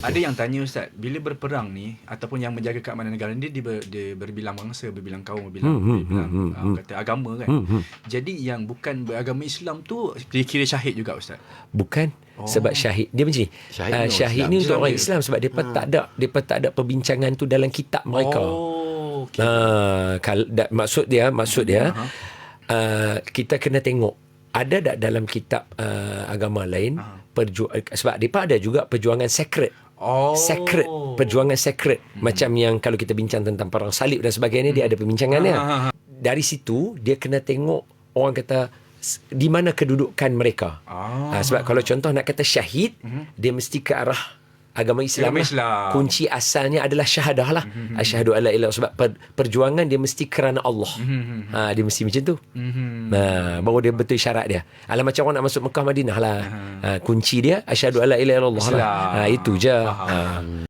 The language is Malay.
Ada yang tanya Ustaz, bila berperang ni ataupun yang menjaga keamanan negara ni dia, ber, dia berbilang bangsa, berbilang kaum, berbilang, Hmm, hmm, berbilang hmm, uh, hmm. kata agama kan. Hmm, hmm. Jadi yang bukan beragama Islam tu kira syahid juga Ustaz. Bukan Oh. sebab syahid dia macam ni. Syahid uh, syahid ni untuk orang Islam sebab depa tak ada depa tak ada perbincangan tu dalam kitab mereka. Oh, okay. Ah, kal, da, maksud dia maksud dia Aha. uh, kita kena tengok ada tak dalam kitab uh, agama lain Aha. perju sebab depa ada juga perjuangan secret Oh. secret perjuangan secret hmm. macam yang kalau kita bincang tentang perang salib dan sebagainya dia ada perbincangannya Ha, ha, ha. dari situ dia kena tengok orang kata di mana kedudukan mereka Ah. ha, sebab kalau contoh nak kata syahid dia mesti ke arah agama Islam, Agama lah. Kunci asalnya adalah syahadah lah asyhadu alla ilaha sebab per, perjuangan dia mesti kerana Allah ha, dia mesti macam tu Mhm. Nah, baru dia betul syarat dia. Alah macam orang nak masuk Mekah Madinah lah. Ha, kunci dia asyhadu alla ilaha illallah lah. Ha, itu je. Ha.